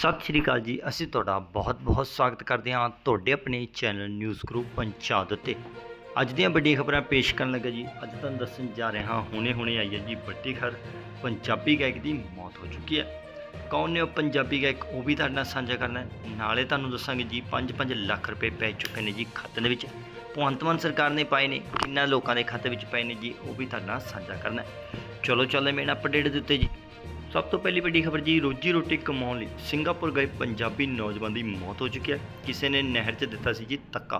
ਸਤਿ ਸ਼੍ਰੀ ਅਕਾਲ ਜੀ। ਅਸੀਂ ਤੁਹਾਡਾ ਬਹੁਤ-ਬਹੁਤ ਸਵਾਗਤ ਕਰਦੇ ਹਾਂ ਤੁਹਾਡੇ ਆਪਣੇ ਚੈਨਲ ਨਿਊਜ਼ ਗਰੁੱਪ ਪੰਚਾਇਤ ਤੇ ਅੱਜ ਦੀਆਂ ਵੱਡੀਆਂ ਖਬਰਾਂ ਪੇਸ਼ ਕਰਨ ਲੱਗਾ ਜੀ। ਅੱਜ ਤੁਹਾਨੂੰ ਦੱਸਣ ਜਾ ਰਹੇ ਹਾਂ ਹੁਣੇ-ਹੁਣੇ ਆਈ ਹੈ ਜੀ ਵੱਡੀ ਖਬਰ। ਪੰਜਾਬੀ ਗਾਇਕ ਦੀ ਮੌਤ ਹੋ ਚੁੱਕੀ ਹੈ। ਕੌਣ ਨੇ ਉਹ ਪੰਜਾਬੀ ਗਾਇਕ ਉਹ ਵੀ ਤੁਹਾਡੇ ਨਾਲ ਸਾਂਝਾ ਕਰਨਾ ਨਾਲੇ ਤੁਹਾਨੂੰ ਦੱਸਾਂਗੇ ਜੀ 5-5 ਲੱਖ ਰੁਪਏ ਪੈ ਚੁੱਕੇ ਨੇ ਜੀ ਖਾਤੇ ਦੇ ਵਿੱਚ। ਭਗਵੰਤ ਮਾਨ ਸਰਕਾਰ ਨੇ ਪਾਏ ਨੇ, ਕਿੰਨਾ ਲੋਕਾਂ ਦੇ ਖਾਤੇ ਵਿੱਚ ਪਏ ਨੇ ਜੀ ਉਹ ਵੀ ਤੁਹਾਡੇ ਨਾਲ ਸਾਂਝਾ ਕਰਨਾ ਹੈ। ਚਲੋ ਚੱਲੇ ਮੇਨ ਅਪਡੇਟ ਦੇ ਉੱਤੇ ਜੀ। ਸਭ ਤੋਂ ਪਹਿਲੀ ਵੱਡੀ ਖਬਰ ਜੀ, ਰੋਜੀ ਰੋਟੀ ਕਮਾਉਣ ਲਈ ਸਿੰਗਾਪੁਰ ਗਏ ਪੰਜਾਬੀ ਨੌਜਵਾਨ ਦੀ ਮੌਤ ਹੋ ਚੁੱਕੀ ਹੈ। ਕਿਸੇ ਨੇ ਨਹਿਰ 'ਚ ਦਿੱਤਾ ਸੀ ਜੀ ਧੱਕਾ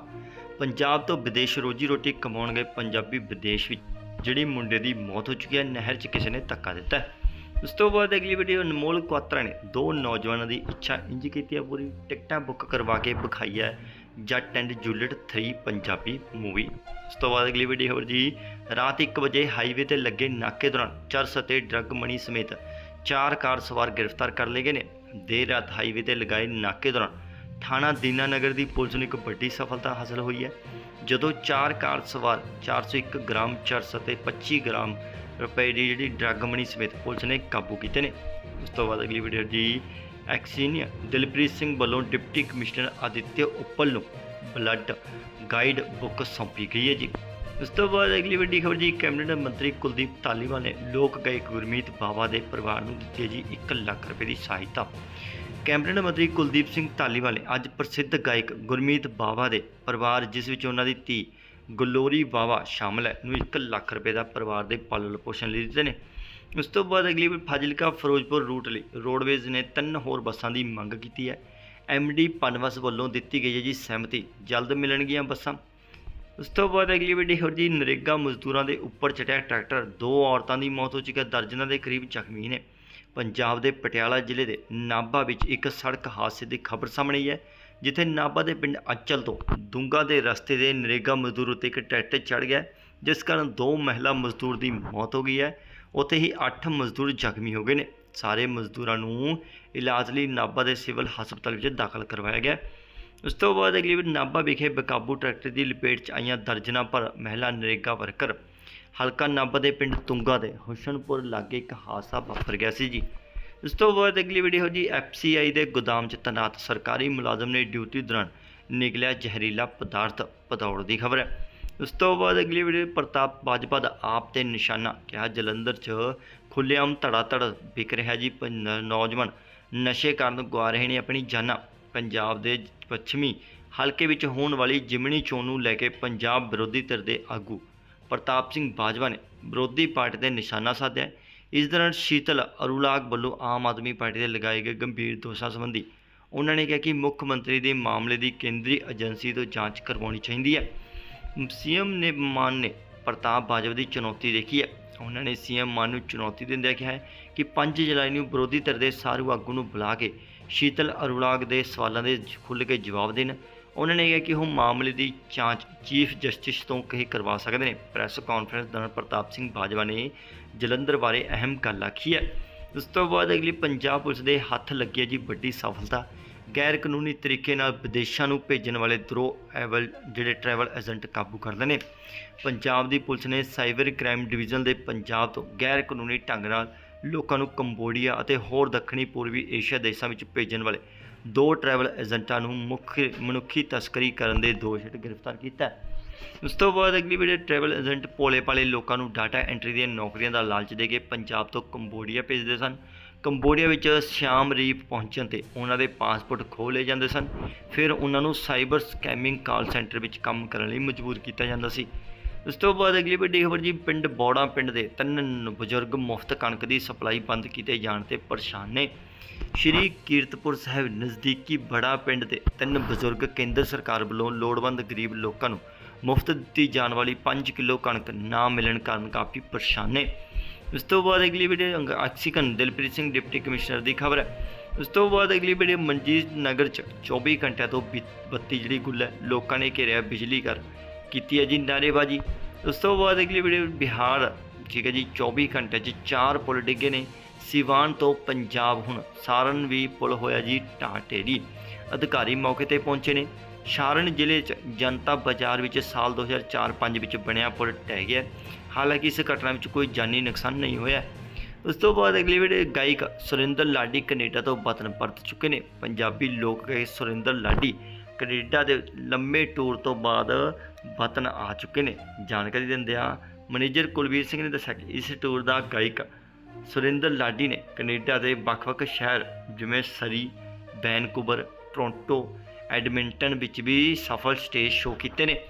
ਪੰਜਾਬ ਤੋਂ ਵਿਦੇਸ਼ ਰੋਜੀ ਰੋਟੀ ਕਮਾਉਣ ਗਏ ਪੰਜਾਬੀ ਵਿਦੇਸ਼ ਵਿੱਚ ਜਿਹੜੀ ਮੁੰਡੇ ਦੀ ਮੌਤ ਹੋ ਚੁੱਕੀ ਹੈ, ਨਹਿਰ 'ਚ ਕਿਸੇ ਨੇ ਧੱਕਾ ਦਿੱਤਾ ਉਸ ਤੋਂ ਬਾਅਦ ਅਗਲੀ ਵੀਡੀਓ ਅਨਮੋਲ ਕੁਆਤਰਾ ਨੇ ਦੋ ਨੌਜਵਾਨਾਂ ਦੀ ਇੱਛਾ ਇੰਜ ਕੀਤੀ ਹੈ, ਪੂਰੀ ਟਿਕਟਾਂ ਬੁੱਕ ਕਰਵਾ ਕੇ ਵਿਖਾਈ ਹੈ ਜੱਟ ਐਂਡ ਜੂਲੀਅਟ 3 ਪੰਜਾਬੀ ਮੂਵੀ। ਉਸ ਤੋਂ ਬਾਅਦ ਅਗਲੀ ਵੀਡੀਓ ਖਬਰ ਜੀ, ਰਾਤ 1 ਵਜੇ ਹਾਈਵੇ ਤੇ ਲੱਗੇ ਨਾਕੇ ਦੌਰਾਨ ਚਰਸ ਅਤੇ ਡਰੱਗ ਮਣੀ ਸਮੇਤ ਚਾਰ ਕਾਰ ਸਵਾਰ ਗ੍ਰਿਫਤਾਰ ਕਰ ਲਏ ਗਏ ਨੇ। ਦੇਰ ਰਾਤ ਹਾਈਵੇ ਤੇ ਲਗਾਏ ਨਾਕੇ ਦੌਰਾਨ ਥਾਣਾ ਦੀਨਾਨਗਰ ਦੀ ਪੁਲਿਸ ਨੂੰ ਇੱਕ ਵੱਡੀ ਸਫਲਤਾ ਹਾਸਲ ਹੋਈ ਹੈ। ਜਦੋਂ ਚਾਰ ਕਾਰ ਸਵਾਰ 401 ਗ੍ਰਾਮ ਚਰਸ ਅਤੇ 25 ਗ੍ਰਾਮ ਰੁਪਏ ਦੀ ਜਿਹੜੀ ਡਰੱਗ ਮਣੀ ਸਮੇਤ ਪੁਲਿਸ ਨੇ ਕਾਬੂ ਕੀਤੇ ਨੇ। ਉਸ ਤੋਂ ਬਾਅਦ ਅਗਲੀ ਵੀਡੀਓ ਜੀ ਐਕਸੀਨੀਅਰ ਦਿਲਪ੍ਰੀਤ ਸਿੰਘ ਵੱਲੋਂ ਡਿਪਟੀ ਕਮਿਸ਼ਨਰ ਆਦਿਤਿਆ ਉੱਪਲ ਨੂੰ ਬਲੱਡ ਗਾਈਡ ਬੁੱਕ ਸੌਂਪੀ ਗਈ ਹੈ ਜੀ। ਉਸ ਤੋਂ ਬਾਅਦ ਅਗਲੀ ਵੱਡੀ ਖਬਰ ਜੀ, ਕੈਬਨਿਟ ਮੰਤਰੀ ਕੁਲਦੀਪ ਧਾਲੀਵਾਲ ਨੇ ਲੋਕ ਗਾਇਕ ਗੁਰਮੀਤ ਬਾਵਾ ਦੇ ਪਰਿਵਾਰ ਨੂੰ ਦਿੱਤੀ ਹੈ ਜੀ 1 ਲੱਖ ਰੁਪਏ ਦੀ ਸਹਾਇਤਾ। ਕੈਬਨਿਟ ਮੰਤਰੀ ਕੁਲਦੀਪ ਸਿੰਘ ਧਾਲੀਵਾਲ ਨੇ ਅੱਜ ਪ੍ਰਸਿੱਧ ਗਾਇਕ ਗੁਰਮੀਤ ਬਾਵਾ ਦੇ ਪਰਿਵਾਰ, ਜਿਸ ਵਿੱਚ ਉਹਨਾਂ ਦੀ ਧੀ ਗਲੋਰੀ ਬਾਵਾ ਸ਼ਾਮਲ ਹੈ, ਨੂੰ 1 ਲੱਖ ਰੁਪਏ ਦਾ ਪਰਿਵਾਰ ਦੇ ਪਾਲਣ ਪੋਸ਼ਣ ਲਈ ਦਿੱਤੇ ਨੇ। ਉਸ ਤੋਂ ਬਾਅਦ ਅਗਲੀ ਵਾਰ ਫਾਜ਼ਿਲਕਾ, ਫਿਰੋਜ਼ਪੁਰ ਰੂਟ ਲਈ ਰੋਡਵੇਜ਼ ਨੇ ਤਿੰਨ ਹੋਰ ਬੱਸਾਂ ਦੀ ਮੰਗ ਕੀਤੀ ਹੈ। ਐਮਡੀ ਪਨਵਸ ਵੱਲੋਂ ਦਿੱਤੀ ਗਈ ਹੈ ਜੀ ਸਹਿਮਤੀ। ਜਲਦ ਮਿਲਣਗੀਆਂ ਬੱਸਾਂ। ਉਸ ਤੋਂ ਬਾਅਦ ਅਗਲੀ ਵੱਡੀ ਖਬਰ ਜੀ, ਨਰੇਗਾ ਮਜ਼ਦੂਰਾਂ ਦੇ ਉੱਪਰ ਚੜਿਆ ਟਰੈਕਟਰ। ਦੋ ਔਰਤਾਂ ਦੀ ਮੌਤ ਹੋ ਚੁੱਕੀ ਹੈ। ਦਰਜਨਾਂ ਦੇ ਕਰੀਬ ਜ਼ਖਮੀ ਨੇ। ਪੰਜਾਬ ਦੇ ਪਟਿਆਲਾ ਜ਼ਿਲ੍ਹੇ ਦੇ ਨਾਭਾ ਵਿੱਚ ਇੱਕ ਸੜਕ ਹਾਦਸੇ ਦੀ ਖਬਰ ਸਾਹਮਣੇ ਆਈ ਹੈ, ਜਿੱਥੇ ਨਾਭਾ ਦੇ ਪਿੰਡ ਅਚਲ ਤੋਂ ਦੁੰਗਾ ਦੇ ਰਸਤੇ ਦੇ ਨਰੇਗਾ ਮਜ਼ਦੂਰ ਉੱਤੇ ਇੱਕ ਟਰੈਕਟਰ ਚੜ ਗਿਆ, ਜਿਸ ਕਾਰਨ ਦੋ ਮਹਿਲਾ ਮਜ਼ਦੂਰ ਦੀ ਮੌਤ ਹੋ ਗਈ ਹੈ। ਉੱਥੇ ਹੀ 8 ਮਜ਼ਦੂਰ ਜ਼ਖਮੀ ਹੋ ਗਏ ਨੇ। ਸਾਰੇ ਮਜ਼ਦੂਰਾਂ ਨੂੰ ਇਲਾਜ ਲਈ ਨਾਭਾ ਦੇ ਸਿਵਲ ਹਸਪਤਾਲ ਵਿੱਚ ਦਾਖਲ ਕਰਵਾਇਆ ਗਿਆ। ਉਸ ਤੋਂ ਬਾਅਦ ਅਗਲੀ ਵਾਰ ਨਾਭਾ ਵਿਖੇ ਬੇਕਾਬੂ ਟਰੈਕਟਰ ਦੀ ਲਪੇਟ 'ਚ ਆਈਆਂ ਦਰਜਨਾਂ ਪਰ ਮਹਿਲਾ ਨਰੇਗਾ ਵਰਕਰ, ਹਲਕਾ ਨਾਭਾ ਦੇ ਪਿੰਡ ਤੁੰਗਾ ਦੇ ਹੁਸ਼ਨਪੁਰ ਲਾਗੇ ਇੱਕ ਹਾਦਸਾ ਵਾਪਰ ਗਿਆ ਸੀ ਜੀ। ਇਸ ਤੋਂ ਬਾਅਦ ਅਗਲੀ ਵੀਡੀਓ ਜੀ ਐਫਸੀਆਈ ਦੇ ਗੋਦਾਮ 'ਚ ਤੈਨਾਤ ਸਰਕਾਰੀ ਮੁਲਾਜ਼ਮ ਨੇ ਡਿਊਟੀ ਦੌਰਾਨ ਨਿਕਲਿਆ ਜ਼ਹਿਰੀਲਾ ਪਦਾਰਥ ਪਤੌੜ ਦੀ ਖਬਰ। ਹੈ ਉਸ ਤੋਂ ਬਾਅਦ ਅਗਲੀ ਵੀਡੀਓ ਪ੍ਰਤਾਪ ਬਾਜਪਾ ਦਾ ਆਪ ਤੇ ਨਿਸ਼ਾਨਾ ਕਿਹਾ, ਜਲੰਧਰ 'ਚ ਖੁੱਲ੍ਹੇਆਮ ਧੜਾ ਧੜ ਵਿਕ ਰਿਹਾ ਜੀ ਨੌਜਵਾਨ ਨਸ਼ੇ ਕਾਰਨ ਗਵਾ ਰਹੇ ਨੇ, ਆਪਣੀ ਜਾਨਾਂ ਪੰਜਾਬ ਦੇ ਪੱਛਮੀ ਹਲਕੇ ਵਿੱਚ ਹੋਣ ਵਾਲੀ ਜਿਮਣੀ ਚੋਣ ਨੂੰ ਲੈ ਕੇ ਪੰਜਾਬ ਵਿਰੋਧੀ ਧਿਰ ਦੇ ਆਗੂ ਪ੍ਰਤਾਪ ਸਿੰਘ ਬਾਜਵਾ ਨੇ ਵਿਰੋਧੀ ਪਾਰਟੀ ਤੇ ਨਿਸ਼ਾਨਾ ਸਾਧਿਆ। ਇਸ ਦੌਰਾਨ ਸ਼ੀਤਲ ਅਰੁਲਾਗ ਵੱਲੋਂ ਆਮ ਆਦਮੀ ਪਾਰਟੀ ਦੇ ਲਗਾਏ ਗਏ ਗੰਭੀਰ ਦੋਸ਼ਾਂ ਸੰਬੰਧੀ ਉਹਨਾਂ ਨੇ ਕਿਹਾ ਕਿ ਮੁੱਖ ਮੰਤਰੀ ਦੇ ਮਾਮਲੇ ਦੀ ਕੇਂਦਰੀ ਏਜੰਸੀ ਤੋਂ ਜਾਂਚ ਕਰਵਾਉਣੀ ਚਾਹੀਦੀ ਹੈ। ਸੀਐਮ ਨੇ ਮਾਨ ਨੇ ਪ੍ਰਤਾਪ ਬਾਜਵਾ ਦੀ ਚੁਣੌਤੀ ਦੇਖੀ ਹੈ। ਉਹਨਾਂ ਨੇ ਸੀਐਮ ਮਾਨ ਨੂੰ ਚੁਣੌਤੀ ਦਿੰਦਿਆਂ ਕਿਹਾ ਹੈ ਕਿ 5 ਜੁਲਾਈ ਨੂੰ ਵਿਰੋਧੀ ਧਿਰ ਦੇ ਸਾਰੂ ਆਗੂ ਨੂੰ ਬੁਲਾ ਕੇ ਸ਼ੀਤਲ ਅਰੁਲਾਗ ਦੇ ਸਵਾਲਾਂ ਦੇ ਖੁੱਲ੍ਹ ਕੇ ਜਵਾਬ ਦੇਣ। ਉਹਨਾਂ ਨੇ ਕਿਹਾ ਕਿ ਉਹ ਮਾਮਲੇ ਦੀ ਜਾਂਚ ਚੀਫ ਜਸਟਿਸ ਤੋਂ ਕਹੀ ਕਰਵਾ ਸਕਦੇ ਨੇ। ਪ੍ਰੈਸ ਕਾਨਫਰੰਸ ਦੌਰਾਨ ਪ੍ਰਤਾਪ ਸਿੰਘ ਬਾਜਵਾ ਨੇ ਜਲੰਧਰ ਬਾਰੇ ਅਹਿਮ ਗੱਲ ਆਖੀ ਹੈ। ਉਸ ਤੋਂ ਬਾਅਦ ਅਗਲੀ ਪੰਜਾਬ ਪੁਲਿਸ ਦੇ ਹੱਥ ਲੱਗੀ ਹੈ ਜੀ ਵੱਡੀ ਸਫਲਤਾ। ਗੈਰ ਕਾਨੂੰਨੀ ਤਰੀਕੇ ਨਾਲ ਵਿਦੇਸ਼ਾਂ ਨੂੰ ਭੇਜਣ ਵਾਲੇ ਦਰੋ ਐਵਲ ਜਿਹੜੇ ਟਰੈਵਲ ਏਜੰਟ ਕਾਬੂ ਕਰਦੇ ਨੇ। ਪੰਜਾਬ ਦੀ ਪੁਲਿਸ ਨੇ ਸਾਈਬਰ ਕ੍ਰਾਈਮ ਡਿਵੀਜ਼ਨ ਦੇ ਪੰਜਾਬ ਤੋਂ ਗੈਰ ਕਾਨੂੰਨੀ ਢੰਗ ਨਾਲ ਲੋਕਾਂ ਨੂੰ ਕੰਬੋਡੀਆ ਅਤੇ ਹੋਰ ਦੱਖਣੀ ਪੂਰਬੀ ਏਸ਼ੀਆ ਦੇਸ਼ਾਂ ਵਿੱਚ ਭੇਜਣ ਵਾਲੇ ਦੋ ਟਰੈਵਲ ਏਜੰਟਾਂ ਨੂੰ ਮੁੱਖ ਮਨੁੱਖੀ ਤਸਕਰੀ ਕਰਨ ਦੇ ਦੋਸ਼ ਹੇਠ ਗ੍ਰਿਫਤਾਰ ਕੀਤਾ ਉਸ ਤੋਂ ਬਾਅਦ ਅਗਲੀ ਵੀਡੀਓ ਟਰੈਵਲ ਏਜੰਟ ਭੋਲੇ ਭਾਲੇ ਲੋਕਾਂ ਨੂੰ ਡਾਟਾ ਐਂਟਰੀ ਦੀਆਂ ਨੌਕਰੀਆਂ ਦਾ ਲਾਲਚ ਦੇ ਕੇ ਪੰਜਾਬ ਤੋਂ ਕੰਬੋਡੀਆ ਭੇਜਦੇ ਸਨ। ਕੰਬੋਡੀਆ ਵਿੱਚ ਸ਼ਾਮ ਰੀਪ ਪਹੁੰਚਣ ਤੇ ਉਹਨਾਂ ਦੇ ਪਾਸਪੋਰਟ ਖੋਹ ਲਏ ਜਾਂਦੇ ਸਨ। ਫਿਰ ਉਹਨਾਂ ਨੂੰ ਸਾਈਬਰ ਸਕੈਮਿੰਗ ਕਾਲ ਸੈਂਟਰ ਵਿੱਚ ਕੰਮ ਕਰਨ ਲਈ ਮਜਬੂਰ ਕੀਤਾ ਜਾਂਦਾ ਸੀ। ਉਸ ਤੋਂ ਬਾਅਦ ਅਗਲੀ ਵੱਡੀ ਖਬਰ ਜੀ, ਪਿੰਡ ਬੌੜਾ, ਪਿੰਡ ਦੇ ਤਿੰਨ ਬਜ਼ੁਰਗ ਮੁਫਤ ਕਣਕ ਦੀ ਸਪਲਾਈ ਬੰਦ ਕੀਤੇ ਜਾਣ ਤੇ ਪਰੇਸ਼ਾਨ ਨੇ। ਸ਼੍ਰੀ ਕੀਰਤਪੁਰ ਸਾਹਿਬ ਨਜ਼ਦੀਕੀ ਬੜਾ ਪਿੰਡ ਦੇ ਤਿੰਨ ਬਜ਼ੁਰਗ ਕੇਂਦਰ ਸਰਕਾਰ ਵੱਲੋਂ ਲੋੜਵੰਦ ਗਰੀਬ ਲੋਕਾਂ ਨੂੰ ਮੁਫਤ ਦਿੱਤੀ ਜਾਣ ਵਾਲੀ 5 ਕਿਲੋ ਕਣਕ ਨਾ ਮਿਲਣ ਕਾਰਨ ਕਾਫੀ ਪਰੇਸ਼ਾਨ ਨੇ। ਉਸ ਤੋਂ ਬਾਅਦ ਅਗਲੀ ਵੀਡੀਓ ਆਕਸੀਕਨ ਦਿਲਪ੍ਰੀਤ ਸਿੰਘ, ਡਿਪਟੀ ਕਮਿਸ਼ਨਰ ਦੀ ਖਬਰ ਹੈ। ਉਸ ਤੋਂ ਬਾਅਦ ਅਗਲੀ ਵੀਡੀਓ ਮਨਜੀਤ ਨਗਰ ਚ 24 ਘੰਟਿਆਂ ਤੋਂ ਬਿ- ਬੱਤੀ ਜਿਹੜੀ ਗੁੱਲ ਹੈ, ਲੋਕਾਂ ਨੇ ਘੇਰਿਆ ਬਿਜਲੀ ਘਰ। ਕੀਤੀ ਹੈ ਜੀ ਨਾਅਰੇਬਾਜ਼ੀ। ਉਸ ਤੋਂ ਬਾਅਦ ਅਗਲੀ ਵੀਡੀਓ ਬਿਹਾਰ, ਠੀਕ ਹੈ ਜੀ 24 ਘੰਟੇ 'ਚ ਚਾਰ ਪੁਲ ਡਿੱਗੇ ਨੇ। ਸਿਵਾਨ ਤੋਂ ਪੰਜਾਬ ਹੁਣ ਸਾਰਨ ਵੀ ਪੁਲ ਹੋਇਆ ਜੀ ਢਾਟੇਰੀ। ਅਧਿਕਾਰੀ ਮੌਕੇ ਤੇ ਪਹੁੰਚੇ ਨੇ। ਸਾਰਨ ਜ਼ਿਲ੍ਹੇ 'ਚ ਜਨਤਾ ਬਾਜ਼ਾਰ ਵਿੱਚ ਸਾਲ 2004-5 ਵਿੱਚ ਬਣਿਆ ਪੁਲ ਟਹਿ ਗਿਆ। ਹਾਲਾਂਕਿ ਇਸ ਘਟਨਾ ਵਿੱਚ ਕੋਈ ਜਾਨੀ ਨੁਕਸਾਨ ਨਹੀਂ ਹੋਇਆ। ਉਸ ਤੋਂ ਬਾਅਦ ਅਗਲੀ ਵੀਡੀਓ ਗਾਇਕ ਸੁਰਿੰਦਰ ਲਾਡੀ ਕੈਨੇਡਾ ਤੋਂ ਵਤਨ ਪਰਤ ਚੁੱਕੇ ਨੇ। ਪੰਜਾਬੀ ਲੋਕ ਗਾਇਕ ਸੁਰਿੰਦਰ ਲਾਡੀ ਕੈਨੇਡਾ ਦੇ ਲੰਮੇ ਟੂਰ ਤੋਂ ਬਾਅਦ ਵਤਨ ਆ ਚੁੱਕੇ ਨੇ, ਜਾਣਕਾਰੀ ਦਿੰਦਿਆਂ ਮੈਨੇਜਰ ਕੁਲਵੀਰ ਸਿੰਘ ਨੇ ਦੱਸਿਆ ਕਿ ਇਸ ਟੂਰ ਦਾ ਗਾਇਕ ਸੁਰਿੰਦਰ ਲਾਡੀ ਨੇ ਕੈਨੇਡਾ ਦੇ ਵੱਖ-ਵੱਖ ਸ਼ਹਿਰ, ਜਿਵੇਂ ਸਰੀ, ਵੈਨਕੂਵਰ, ਟੋਰਾਂਟੋ, ਐਡਮਿੰਟਨ ਵਿੱਚ ਵੀ ਸਫਲ ਸਟੇਜ ਸ਼ੋਅ ਕੀਤੇ ਨੇ।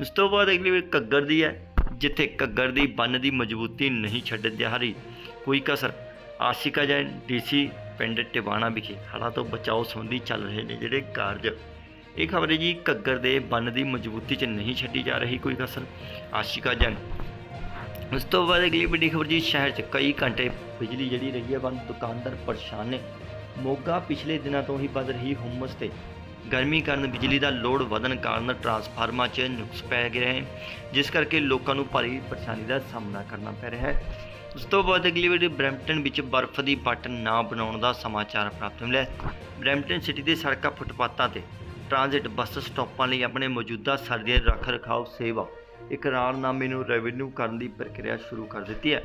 ਉਸ ਤੋਂ ਬਾਅਦ ਅਗਲੀ ਵੀਡੀਓ ਘੱਗਰ ਦੀ ਹੈ, ਜਿੱਥੇ ਘੱਗਰ ਦੀ ਬੰਨ ਦੀ ਮਜ਼ਬੂਤੀ ਨਹੀਂ ਛੱਡਣ ਜਾ ਰਹੀ ਕੋਈ ਕਸਰ। ਆਸ਼ਿਕਾ ਜੈਨ ਡੀਸੀ ਪਿੰਡ ਟਿਵਾਣਾ ਵਿਖੇ ਹੜ੍ਹਾਂ ਤੋਂ ਬਚਾਓ ਸੰਬੰਧੀ ਚੱਲ ਰਹੇ ਨੇ ਜਿਹੜੇ ਕਾਰਜ ਇਹ ਖਬਰ ਹੈ ਜੀ, ਘੱਗਰ ਦੇ ਬੰਨ ਦੀ ਮਜ਼ਬੂਤੀ 'ਚ ਨਹੀਂ ਛੱਡੀ ਜਾ ਰਹੀ ਕੋਈ ਕਸਰ। ਆਸ਼ਿਕਾ ਜੈਨ ਉਸ ਤੋਂ ਬਾਅਦ ਅਗਲੀ ਵੱਡੀ ਖਬਰ ਜੀ, ਸ਼ਹਿਰ 'ਚ ਕਈ ਘੰਟੇ ਬਿਜਲੀ ਜਿਹੜੀ ਰਹੀ ਹੈ ਬੰਦ, ਦੁਕਾਨਦਾਰ ਪਰੇਸ਼ਾਨ ਨੇ। ਮੋਗਾ ਪਿਛਲੇ ਦਿਨਾਂ ਤੋਂ ਹੀ ਵੱਧ ਰਹੀ ਹੁਮਸ ਤੇ ਗਰਮੀ ਕਾਰਨ ਬਿਜਲੀ ਦਾ ਲੋਡ ਵਧਣ ਕਾਰਨ ਟਰਾਂਸਫਾਰਮਰਾਂ 'ਚ ਨੁਕਸ ਪੈ ਗਿਆ ਹੈ ਜਿਸ ਕਰਕੇ ਲੋਕਾਂ ਨੂੰ ਭਾਰੀ ਪਰੇਸ਼ਾਨੀ ਦਾ ਸਾਹਮਣਾ ਕਰਨਾ ਪੈ ਰਿਹਾ ਹੈ। ਉਸ ਤੋਂ ਬਾਅਦ ਅਗਲੀ ਵਾਰੀ ਬਰੈਂਪਟਨ ਵਿੱਚ ਬਰਫ਼ ਦੀ ਪੱਟ ਨਾ ਬਣਾਉਣ ਦਾ ਸਮਾਚਾਰ ਪ੍ਰਾਪਤ ਮਿਲਿਆ ਹੈ। ਬਰੈਂਪਟਨ ਸਿਟੀ ਦੇ ਸੜਕਾਂ ਫੁੱਟਪਾਥਾਂ ਤੇ ਟ੍ਰਾਂਜ਼ਿਟ ਬੱਸ ਸਟਾਪਾਂ ਲਈ ਆਪਣੇ ਮੌਜੂਦਾ ਸਰਦੀਆਂ ਰੱਖ ਰਖਾਓ ਸੇਵਾ ਇਕਰਾਰਨਾਮੇ ਨੂੰ ਰੈਵਨਿਊ ਕਰਨ ਦੀ ਪ੍ਰਕਿਰਿਆ ਸ਼ੁਰੂ ਕਰ ਦਿੱਤੀ ਹੈ।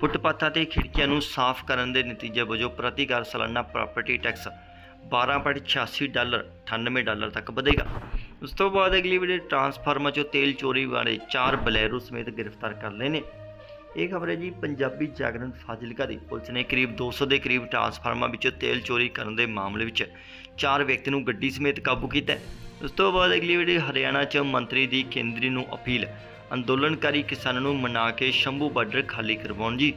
ਫੁੱਟਪਾਥਾਂ ਤੇ ਖਿੜਕੀਆਂ ਨੂੰ ਸਾਫ਼ ਕਰਨ ਦੇ ਨਤੀਜੇ ਵਜੋਂ ਪ੍ਰਤੀ ਘਰ ਸਾਲਾਨਾ ਪ੍ਰਾਪਰਟੀ ਟੈਕਸ 12.86 ਡਾਲਰ 98 ਡਾਲਰ ਤੱਕ ਵਧੇਗਾ। ਉਸ ਤੋਂ ਬਾਅਦ ਅਗਲੀ ਵੀਡੀਓ ਟਰਾਂਸਫਾਰਮਰ ਚੋਂ ਤੇਲ ਚੋਰੀ ਵਾਲੇ ਚਾਰ ਬਲੈਰੋ ਸਮੇਤ ਗ੍ਰਿਫਤਾਰ ਕਰ ਲਏ ਨੇ। ਇਹ ਖਬਰ ਹੈ ਜੀ ਪੰਜਾਬੀ ਜਾਗਰਣ ਫਾਜ਼ਿਲਕਾ ਦੀ। ਪੁਲਿਸ ਨੇ ਕਰੀਬ 200 ਦੇ ਕਰੀਬ ਟਰਾਂਸਫਾਰਮਰ ਵਿੱਚੋਂ ਤੇਲ ਚੋਰੀ ਕਰਨ ਦੇ ਮਾਮਲੇ ਵਿੱਚ ਚਾਰ ਵਿਅਕਤੀ ਨੂੰ ਗੱਡੀ ਸਮੇਤ ਕਾਬੂ ਕੀਤਾ ਉਸ ਤੋਂ ਬਾਅਦ ਅਗਲੀ ਵੀਡੀਓ ਹਰਿਆਣਾ 'ਚ ਮੰਤਰੀ ਦੀ ਕੇਂਦਰੀ ਨੂੰ ਅਪੀਲ। ਅੰਦੋਲਨਕਾਰੀ ਕਿਸਾਨਾਂ ਨੂੰ ਮਨਾ ਕੇ ਸ਼ੰਭੂ ਬਾਰਡਰ ਖਾਲੀ ਕਰਵਾਉਣ ਜੀ।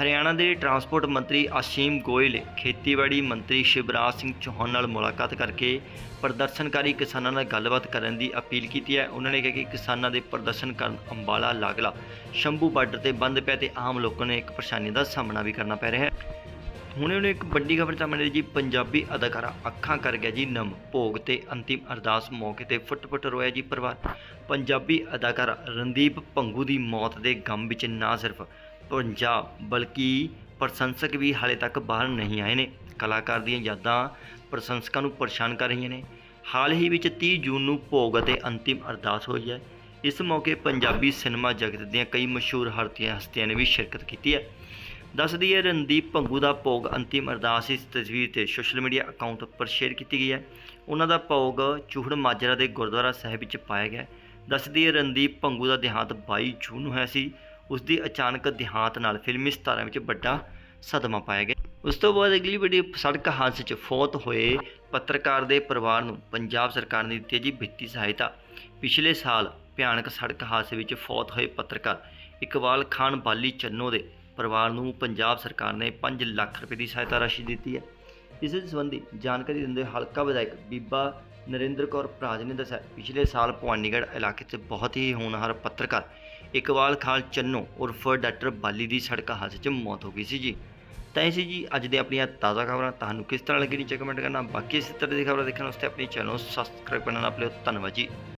ਹਰਿਆਣਾ ਦੇ ਟਰਾਂਸਪੋਰਟ ਮੰਤਰੀ ਆਸ਼ੀਮ ਗੋਇਲ ਨੇ ਖੇਤੀਬਾੜੀ ਮੰਤਰੀ ਸ਼ਿਵਰਾਜ ਸਿੰਘ ਚੌਹਾਨ ਨਾਲ ਮੁਲਾਕਾਤ ਕਰਕੇ ਪ੍ਰਦਰਸ਼ਨਕਾਰੀ ਕਿਸਾਨਾਂ ਨਾਲ ਗੱਲਬਾਤ ਕਰਨ ਦੀ ਅਪੀਲ ਕੀਤੀ ਹੈ। ਉਹਨਾਂ ਨੇ ਕਿਹਾ ਕਿ ਕਿਸਾਨਾਂ ਦੇ ਪ੍ਰਦਰਸ਼ਨ ਕਾਰਨ ਅੰਬਾਲਾ, ਲਾਗਲਾ, ਸ਼ੰਭੂ ਬਾਰਡਰ ਤੇ ਬੰਦ ਪਿਆ ਤੇ ਆਮ ਲੋਕਾਂ ਨੂੰ ਇੱਕ ਪਰੇਸ਼ਾਨੀ ਦਾ ਸਾਹਮਣਾ ਵੀ ਕਰਨਾ ਪੈ ਰਿਹਾ ਹੈ। ਹੁਣੇ ਉਹਨੇ ਇੱਕ ਵੱਡੀ ਖਬਰ ਸਾਹਮਣੇ ਆਈ ਜੀ, ਪੰਜਾਬੀ ਅਦਾਕਾਰਾ ਅੱਖਾਂ ਕਰ ਗਿਆ ਜੀ ਨਮ, ਭੋਗ ਤੇ ਅੰਤਿਮ ਅਰਦਾਸ ਮੌਕੇ ਤੇ ਫੁੱਟ-ਫੁੱਟ ਰੋਇਆ ਜੀ ਪਰਿਵਾਰ। ਪੰਜਾਬੀ ਅਦਾਕਾਰਾ ਰਣਦੀਪ ਭੰਗੂ ਦੀ ਮੌਤ ਦੇ ਗਮ ਵਿੱਚ ਨਾ ਸਿਰਫ ਪੰਜਾਬ ਬਲਕਿ ਪ੍ਰਸ਼ੰਸਕ ਵੀ ਹਾਲੇ ਤੱਕ ਬਾਹਰ ਨਹੀਂ ਆਏ ਨੇ। ਕਲਾਕਾਰ ਦੀਆਂ ਯਾਦਾਂ ਪ੍ਰਸ਼ੰਸਕਾਂ ਨੂੰ ਪਰੇਸ਼ਾਨ ਕਰ ਰਹੀਆਂ ਨੇ। ਹਾਲ ਹੀ ਵਿੱਚ 30 ਜੂਨ ਨੂੰ ਭੋਗ ਅਤੇ ਅੰਤਿਮ ਅਰਦਾਸ ਹੋਈ ਹੈ। ਇਸ ਮੌਕੇ ਪੰਜਾਬੀ ਸਿਨੇਮਾ ਜਗਤ ਦੀਆਂ ਕਈ ਮਸ਼ਹੂਰ ਹਰਤੀਆਂ ਹਸਤੀਆਂ ਨੇ ਵੀ ਸ਼ਿਰਕਤ ਕੀਤੀ ਹੈ। ਦੱਸਦੀ ਹੈ, ਰਣਦੀਪ ਭੰਗੂ ਦਾ ਭੋਗ ਅੰਤਿਮ ਅਰਦਾਸ ਇਸ ਤਸਵੀਰ ਤੇ ਸੋਸ਼ਲ ਮੀਡੀਆ ਅਕਾਊਂਟ ਉੱਪਰ ਸ਼ੇਅਰ ਕੀਤੀ ਗਈ ਹੈ। ਉਹਨਾਂ ਦਾ ਭੋਗ ਚੂਹੜ ਮਾਜਰਾ ਦੇ ਗੁਰਦੁਆਰਾ ਸਾਹਿਬ ਵਿੱਚ ਪਾਇਆ ਗਿਆ ਹੈ। ਦੱਸਦੀ ਹੈ, ਰਣਦੀਪ ਭੰਗੂ ਦਾ ਦੇਹਾਂਤ 22 ਜੂਨ ਨੂੰ ਹੋਇਆ ਸੀ। ਉਸ ਦੀ ਅਚਾਨਕ ਦੇਹਾਂਤ ਨਾਲ ਫਿਲਮੀ ਸਤਾਰਾਂ ਵਿੱਚ ਵੱਡਾ ਸਦਮਾ ਪਾਇਆ ਗਿਆ। ਉਸ ਤੋਂ ਬਾਅਦ ਅਗਲੀ ਵੱਡੀ ਸੜਕ ਹਾਦਸੇ 'ਚ ਫੌਤ ਹੋਏ ਪੱਤਰਕਾਰ ਦੇ ਪਰਿਵਾਰ ਨੂੰ ਪੰਜਾਬ ਸਰਕਾਰ ਨੇ ਦਿੱਤੀ ਹੈ ਜੀ ਵਿੱਤੀ ਸਹਾਇਤਾ। ਪਿਛਲੇ ਸਾਲ ਭਿਆਨਕ ਸੜਕ ਹਾਦਸੇ ਵਿੱਚ ਫੌਤ ਹੋਏ ਪੱਤਰਕਾਰ ਇਕਬਾਲ ਖਾਨ ਬਾਲੀ ਚੰਨੋ ਦੇ ਪਰਿਵਾਰ ਨੂੰ ਪੰਜਾਬ ਸਰਕਾਰ ਨੇ 5 ਲੱਖ ਰੁਪਏ ਦੀ ਸਹਾਇਤਾ ਰਾਸ਼ੀ ਦਿੱਤੀ ਹੈ। ਇਸ ਸੰਬੰਧੀ ਜਾਣਕਾਰੀ ਦਿੰਦੇ ਹਲਕਾ ਵਿਧਾਇਕ ਬੀਬਾ ਨਰਿੰਦਰ ਕੌਰ ਭਰਾਜ ਨੇ ਦੱਸਿਆ, ਪਿਛਲੇ ਸਾਲ ਭਵਾਨੀਗੜ੍ਹ ਇਲਾਕੇ 'ਚ ਬਹੁਤ ਹੀ ਹੋਣਹਾਰ ਪੱਤਰਕਾਰ ਇਕਬਾਲ ਖਾਲ ਚੰਨੋ ਉਰਫ ਡਾਕਟਰ ਬਾਲੀ ਦੀ ਸੜਕ ਹਾਦਸੇ 'ਚ ਮੌਤ ਹੋ ਗਈ ਸੀ ਜੀ। ਤਾਂ ਇਹ ਸੀ ਜੀ ਅੱਜ ਦੇ ਆਪਣੀਆਂ ਤਾਜ਼ਾ ਖਬਰਾਂ। ਤੁਹਾਨੂੰ ਕਿਸ ਤਰ੍ਹਾਂ ਲੱਗੀ ਨੀਚੇ ਕਮੈਂਟ ਕਰਨਾ। ਬਾਕੀ ਇਸੇ ਤਰ੍ਹਾਂ ਦੀ ਖਬਰਾਂ ਦੇਖਣ ਵਾਸਤੇ ਆਪਣੇ ਚੈਨਲ ਨੂੰ ਸਬਸਕ੍ਰਾਈਬ ਕਰਨਾ ਨਾ ਭੁੱਲਿਓ। ਧੰਨਵਾਦ ਜੀ।